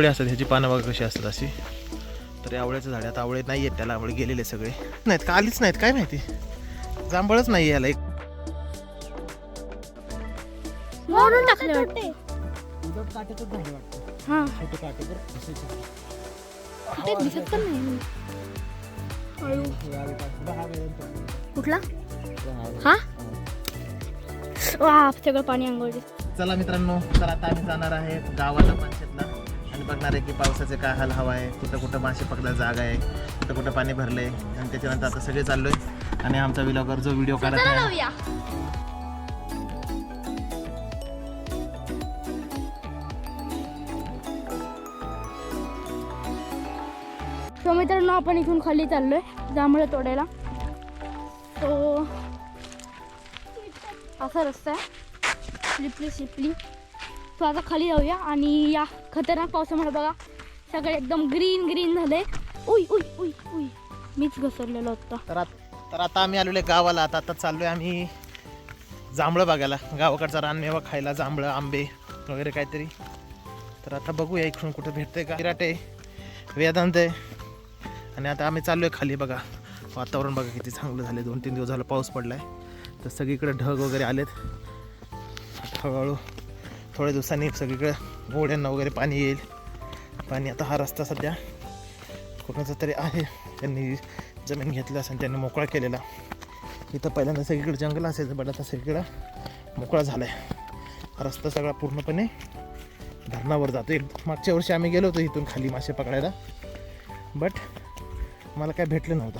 आवळे असतात ह्याची पानं बघा कशी असतात अशी. तर आवळ्याचं झाड. आता आवळे नाही आहेत त्याला आवळे गेलेले सगळे. नाहीत का आलीच नाहीत काय माहिती? जांभळच नाही याला एक. मोडून टाकले. वाटते. हा. ते दिसत पण नाही. हळू कुठला? हा? वा सगळं पाणी अंघोळते चला मित्रांनो तर आता आम्ही जाणार आहे गावाला पंचायतला बघणार आहे की पावसाचे काय हाल हवा आहे कुठं कुठं मासे पकडायला जागा आहे कुठं कुठं पाणी भरले आणि त्याच्यानंतर आता सगळे चाललोय. आणि आमचा विलॉगर जो व्हिडिओ काढत आहे. तो मित्रांनो आपण इथून खाली चाललोय जांभळं तोडायला. तो असा रस्ता आहे. स्लिपली स्लिपली सो आता खाली जाऊया आणि या खतरनाक पावसामुळे बघा सगळे एकदम ग्रीन ग्रीन झाले. उई उई उई उई. मीच घसरलेलो होता. तर आत- तर आता आम्ही आलेलो आहे गावाला. आता आता चाललोय आम्ही जांभळं बघायला. गावाकडचा रानमेवा खायला जांभळं आंबे वगैरे काहीतरी. तर आता बघूया इकडून कुठं भेटतंय का. विराटे वेदांत आहे. आणि आता आम्ही चाललोय खाली बघा. वातावरण बघा किती चांगलं झालं दोन तीन दिवस झालं पाऊस पडला आहे तर सगळीकडे ढग वगैरे आलेत. आता हळूहळू. थोड्या दिवसांनी सगळीकडे गोड्यांना वगैरे पाणी येईल. पाणी आता हा रस्ता सध्या कोणाचा तरी आहे. त्यांनी जमीन घेतली असेल त्यांनी मोकळा केलेला. इथं पहिल्यांदा सगळीकडे जंगल असायचं बट आता सगळीकडं मोकळा झाला आहे हा रस्ता सगळा पूर्णपणे धरणावर जातो एक मागच्या वर्षी आम्ही गेलो होतो इथून खाली मासे पकडायला. बट मला काय भेटलं नव्हतं.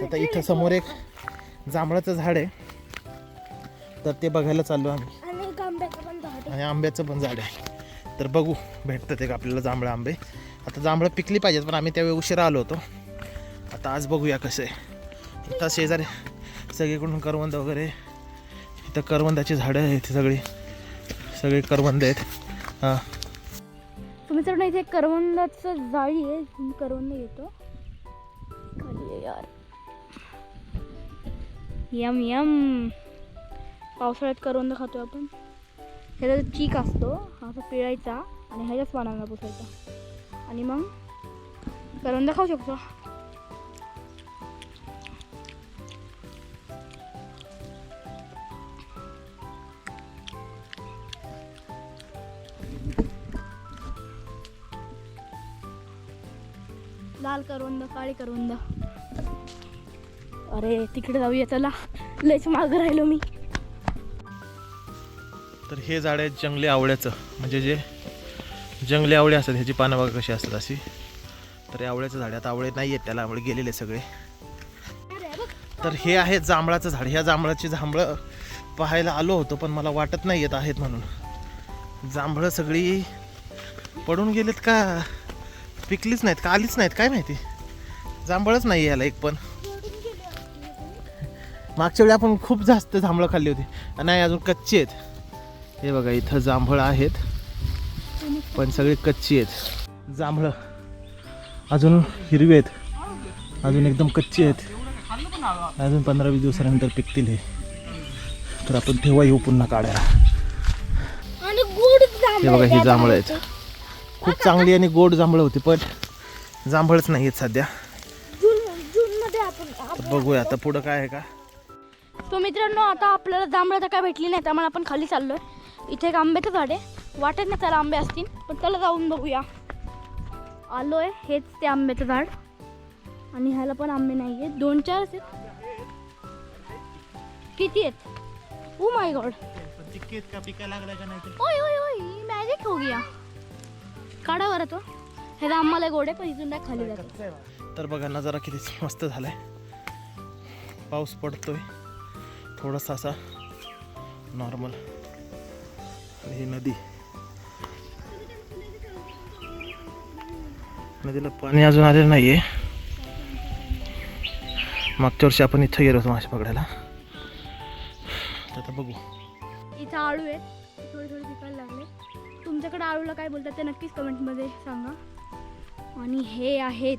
तर आता इथं समोर एक जांभळाचं झाड आहे. तर ते बघायला चाललो आम्ही. आणि आंब्याचं पण झाड आहे. तर बघू भेटतात एक आपल्याला जांभळं आंबे. आता जांभळं पिकली पाहिजेत पण आम्ही त्यावेळी उशिरा आलो होतो. आता आज बघूया कसं आहे. इथं शेजारी सगळीकडून करवंद वगैरे. इथं करवंदाची झाडं आहेत सगळी. सगळी करवंद आहेत. हां. तुम्ही तर इथे करवंदाचं जाळी आहे मी करवंद घेतो खाली यार. Yum yum. पावसाळ्यात करवंद खातो आपण. ह्याचा जो चीक असतो हा असा पिळायचा आणि ह्याच्याच पानांना पुसायचा. आणि मग करवंदा खाऊ शकतो. लाल करवंद काळी करवंद अरे तिकडे जाऊया चला. लयच मागं राहिलो मी. तर हे झाड आहे जंगली आवळ्याचं. म्हणजे जे जंगली आवळे असतात ह्याची पानं बघा कशी असतात अशी. तर हे आवळ्याचं झाड आहे. आता आवळे नाही आहेत त्याला आवळे गेलेले सगळे. तर हे आहे जांभळाचं झाड. ह्या जांभळाची जांभळं पाहायला आलो होतो पण मला वाटत नाही येत आहेत म्हणून. जांभळं सगळी पडून गेलेत का? पिकलीच नाहीत का आलीच नाहीत काय माहिती? जांभळच नाही याला एक पण. मागच्या वेळी आपण खूप जास्त जांभळं खाल्ली होती. नाही अजून कच्ची आहेत. हे बघा इथं जांभळं आहेत पण सगळी कच्ची आहेत. जांभळं. अजून हिरवी आहेत. अजून एकदम कच्ची आहेत. अजून पंधरा वीस दिवसानंतर पिकतील हे. तर आपण तेव्हा येऊ पुन्हा काढायला हे बघा ही जांभळं आहेत. खूप चांगली आणि गोड जांभळं होती पण जांभळच नाही आहेत सध्या. बघूया आता पुढं काय आहे का. तो मित्रांनो आता आपल्याला जांभळं तर काय भेटली नाही त्यामुळे आपण खाली चाललोय. इथे एक आंब्याचं झाड. आहे वाटत नाही त्याला आंबे असतील पण त्याला जाऊन बघूया. आलो आहे हेच ते आंब्याचं झाड. आणि ह्याला पण आंबे नाही आहेत दोन चार आहेत किती आहेत? ओ माय गॉड ओय ओय ओय मॅजिक हो गया. काढा बरं तो. ह्याला आम्हाला गोड आहे पण इथून नाही खाली जातो. तर बघा नजारा किती मस्त झालाय. पाऊस पडतोय. थोडासा असा नॉर्मल ही नदी. नदीला पाणी अजून आलेलं नाहीये. मागच्या वर्षी आपण इथं गेलो होतो मासे पकडायला. आता बघू. इथं आळू आहे थोडे थोडे पिकायला लागले. तुमच्याकडे आळूला काय बोलतात ते नक्कीच कमेंटमध्ये सांगा. आणि हे आहेत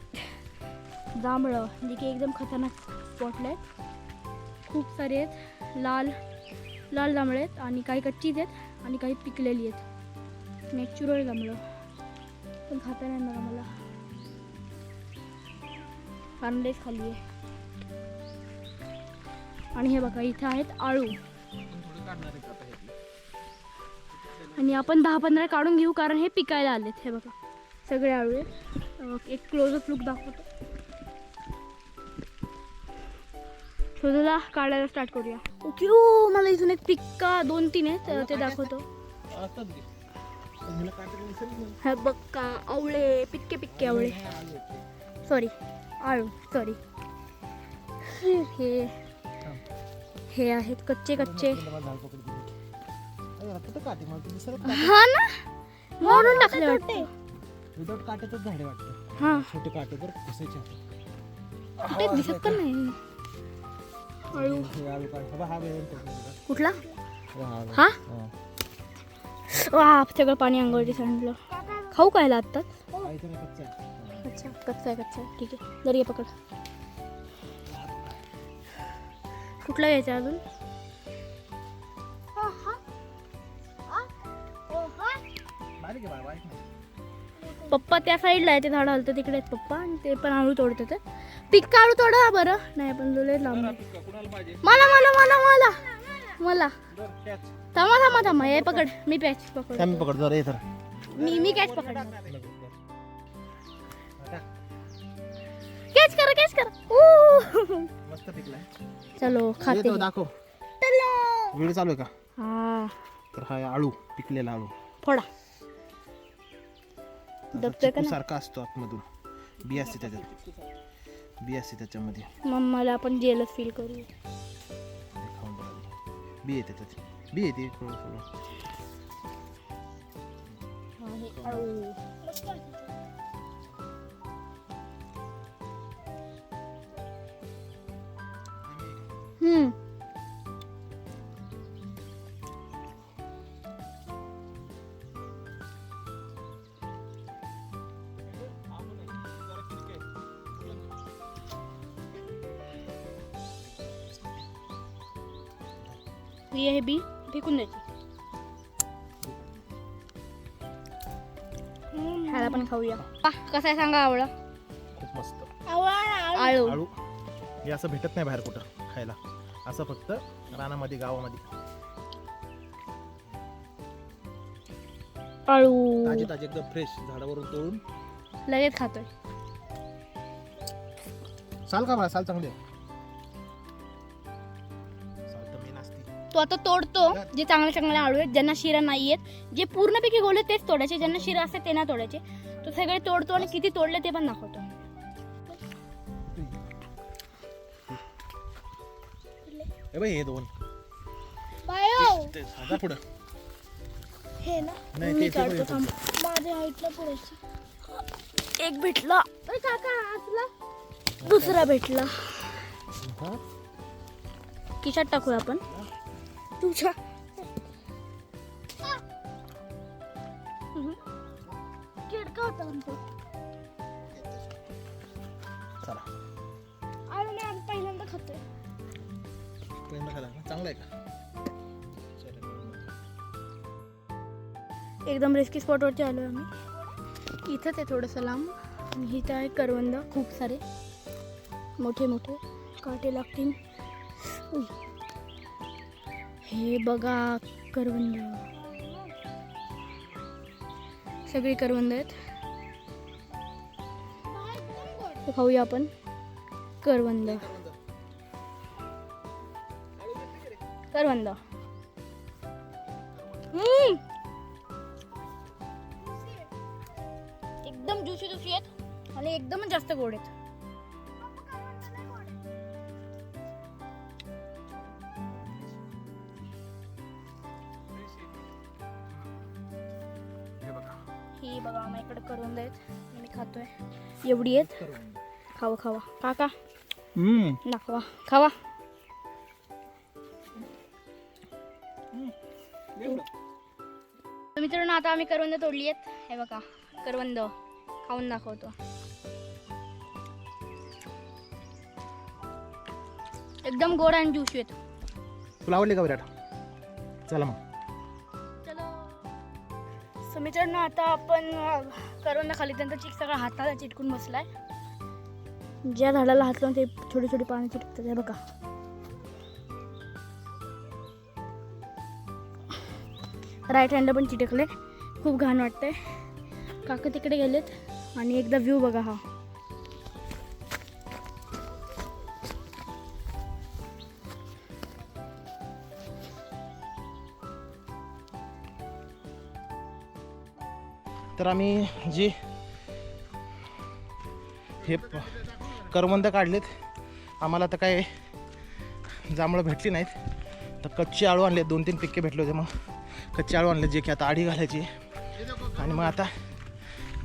जांभळं. जे की एकदम खतरनाक स्पॉटला आहेत. खूप सारे आहेत. लाल लाल जांभळे आहेत. आणि काही कच्चीच आहेत. आणि काही पिकलेली आहेत. नॅचरल जांभळं पण खाता नाही येणार मला कांदेच खाली आहे. आणि हे बघा इथे आहेत आळू. आणि आपण दहा पंधरा काढून घेऊ कारण हे पिकायला आलेत. हे बघा सगळे आळू आहेत. एक क्लोजअप लुक दाखवतो. शोधाला काढायला स्टार्ट करूया. ओके ओ मला इथून एक पिक्का दोन तीन आहेत ते दाखवतो. हे बघा आवळे पिक्के पिक्के आवळे. सॉरी आळू सॉरी हे हे. आहेत कच्चे कच्चे. हा ना? मोडून टाकले वाटतं. विदाउट झाडे वाटतं हा. छोटे काटे तर दिसत पण नाही. कुठला? हा? वा सगळं पाणी अंगावरती सांडलं खाऊ कायला आत्ताच? अच्छा कच्चा आहे कच्चा आहे. ठीक आहे. जर ये पकड. कुठला घ्यायचा अजून? आहे पप्पा त्या साईडला आहे ते झाड हलतं तिकडे पप्पा आणि ते पण आळू तोडतात पिक्का आळू तोडा बरं. नाही पण तुला लांब आहे. मला मला मला मला. मला. थांबा थांबा थांबा. हे पकड. मी पॅच पकड थांब, पकड जरा ये तर मी मी कॅच पकड कॅच कर कॅच कर. ऊ. मस्त पिकलाय. चलो खाते तो दाखव. व्हिडिओ चालू आहे का? हा. तर हा आळू पिकलेला आळू. फोडा. दबतोय का नाही? सारखा असतो आतमधून. बी असते त्याच्यात. बी असते त्याच्यामध्ये. मग मला आपण जेलच फील करू खाऊन बघा. आधी. बी येते त्याच्यात. बी येते थोडं थोडं. हम्म. ही आहे बी फेकून द्यायची ह्याला पण खाऊया. कसा आहे सांगा आवळा? खूप मस्त. आळू. आळू. हे असं भेटत नाही बाहेर कुठं खायला. असं फक्त रानामध्ये गावामध्ये. आळू. ताजे ताजे एकदम फ्रेश झाडावरून तोडून. लगेच खातोय. साल का मला साल चांगली आहे. तो आता तोडतो जे चांगले चांगले आळू आहेत ज्यांना शिरा नाही आहेत जे पूर्णपैकी गोले तेच तोडायचे ज्यांना शिरा असते ते ना तोडायचे. तो सगळे तोडतो आणि किती तोडले ते पण दाखवतो. हे हे दोन. ते साधा पुढं. हे ना नाही, मी काढतो. थांब. माझ्या हाईटला पुढेची एक भेटला. अरे काका असला दुसरा भेटला? किशात टाकूया आपण. तुझ्या. किडका होता पण तो चला. आणि मी आज पहिल्यांदा खातोय. पहिल्यांदा खाला ना चांगला आहे का? एकदम रिस्की स्पॉटवरती आलो आम्ही. इथंच आहे थोडंसं लांब. आणि इथं आहे करवंद खूप सारे. मोठे मोठे काटे लागतील. हे बघा करवंद. सगळी करवंद आहेत. खाऊया आपण. करवंद. करवंद. एकदम जुशी जुशी आहेत आणि एकदमच जास्त गोड आहेत. एवढी आहेत. खावा खावा. काका दाखवा खावा. तर मित्रांनो आता आम्ही करवंद तोडली आहेत. हे बघा करवंद. खाऊन दाखवतो. एकदम गोड आणि ज्युशी आहेत. तुला आवडली का विराट चला मग. चलो. सो मित्रांनो आता आपण करवंदा खाली त्यांचा चिक सगळा हाताला चिटकून बसलाय. ज्या झाडाला हात लावून ते छोटी छोटी पाने चिटकतात हे बघा. राईट हँड पण चिटकले. खूप घाण वाटतंय. काका तिकडे गेलेत आणि एकदा व्ह्यू बघा हा. तर आम्ही जी हे करवंद काढलेत आम्हाला तर काय जांभळं भेटली नाहीत. तर कच्ची आळू आणले दोन तीन पिक्के भेटले होते मग. कच्ची आळू आणले जे की आता आडी घालायची. आणि मग आता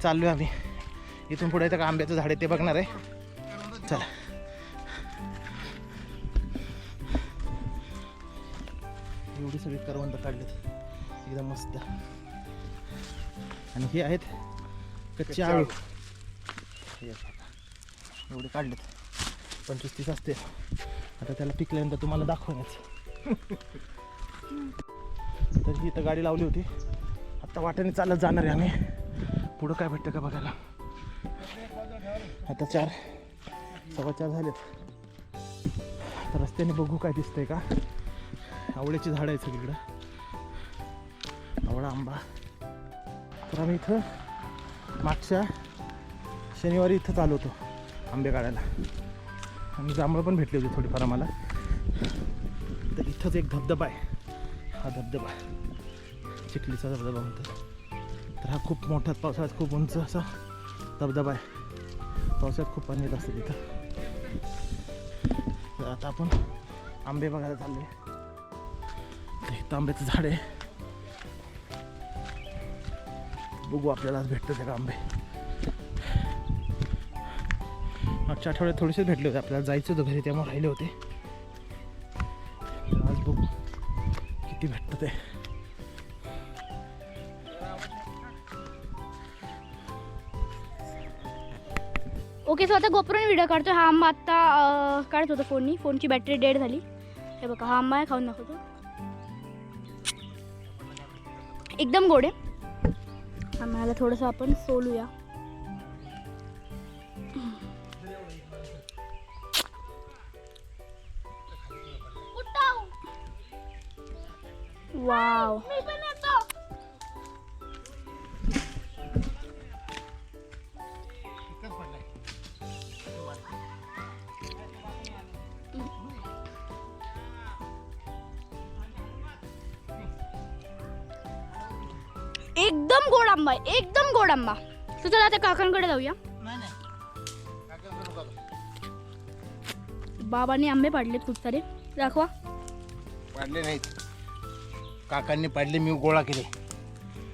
चाललो आम्ही. इथून पुढे तर आंब्याचं झाड आहे ते बघणार आहे. चला. एवढी सगळी करवंद काढलेत. एकदम मस्त. आणि हे आहेत कच्चे आळू. हे. एवढे काढलेत. पंचवीस तीस असते. आता त्याला पिकल्यानंतर तुम्हाला दाखवण्याचं. तर ही इथं गाडी लावली होती. आता वाट्याने चालत जाणार आहे आम्ही. पुढं काय भेटतं का बघायला? आता चार सव्वा चार झालेत. आता रस्त्याने बघू काय दिसतंय का? आवळ्याची झाडं आहेत सगळीकडं. आवळा आंबा. तर आम्ही इथं मागच्या शनिवारी इथंच आलो होतो आंबे काढायला. आणि जांभळं पण भेटली होती थोडीफार आम्हाला. तर इथंच एक धबधबा आहे. हा धबधबा. चिखलीचा धबधबा म्हणतो तर हा खूप मोठा पावसाळ्यात खूप उंच असा धबधबा आहे. पावसाळ्यात खूप पाणी येत असतं तिथं. तर आता आपण आंबे बघायला चालले इथं आंब्याचं झाड आहे. बघू आपल्याला आज भेटतं का आंबे. मागच्या आठवड्यात थोडेसे भेटले होते आपल्याला जायचं होतं घरी त्यामुळे राहिले होते. आज बघू किती भेटतं ते. ओके सो आता गोप्रोने व्हिडिओ काढतो हा आंबा आत्ता काढत होतो फोननी. फोनची बॅटरी डेड झाली. हे बघा हा आंबा आहे खाऊन दाखवतो. एकदम गोड आहे. आम्हाला थोडंसं आपण सोलूया. वाव एकदम गोड आंबा आहे एकदम गोड आंबा. तर चला आता काकांकडे जाऊया. बाबांनी आंबे पाडलेत खूप सारे दाखवा. पाडले नाहीत. काकांनी पाडले मी गोळा केले.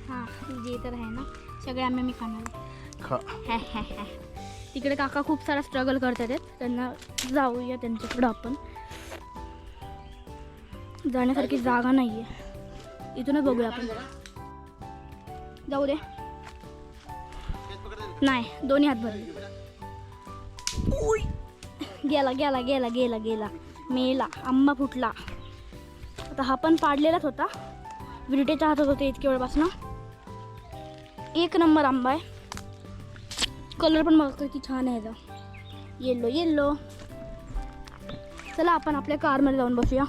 हां जे तर आहे ना. सगळे आंबे मी खाणार तिकडे काका खूप सारा स्ट्रगल करतात त्यांना जाऊया त्यांच्याकडं आपण. जाण्यासारखी जागा नाही आहे इथूनच बघूया आपण. जाऊ दे. नाही दोन्ही हात भरले गेला गेला गेला गेला गेला. मेला आंबा फुटला. आता हा पण पाडलेलाच होता. विरटेच्या हातात होते इतक्या वेळपासून. एक नंबर आंबा आहे. कलर पण बघतो किती छान आहे याचा. येल्लो येल्लो चला आपण आपल्या कारमध्ये जाऊन बसूया.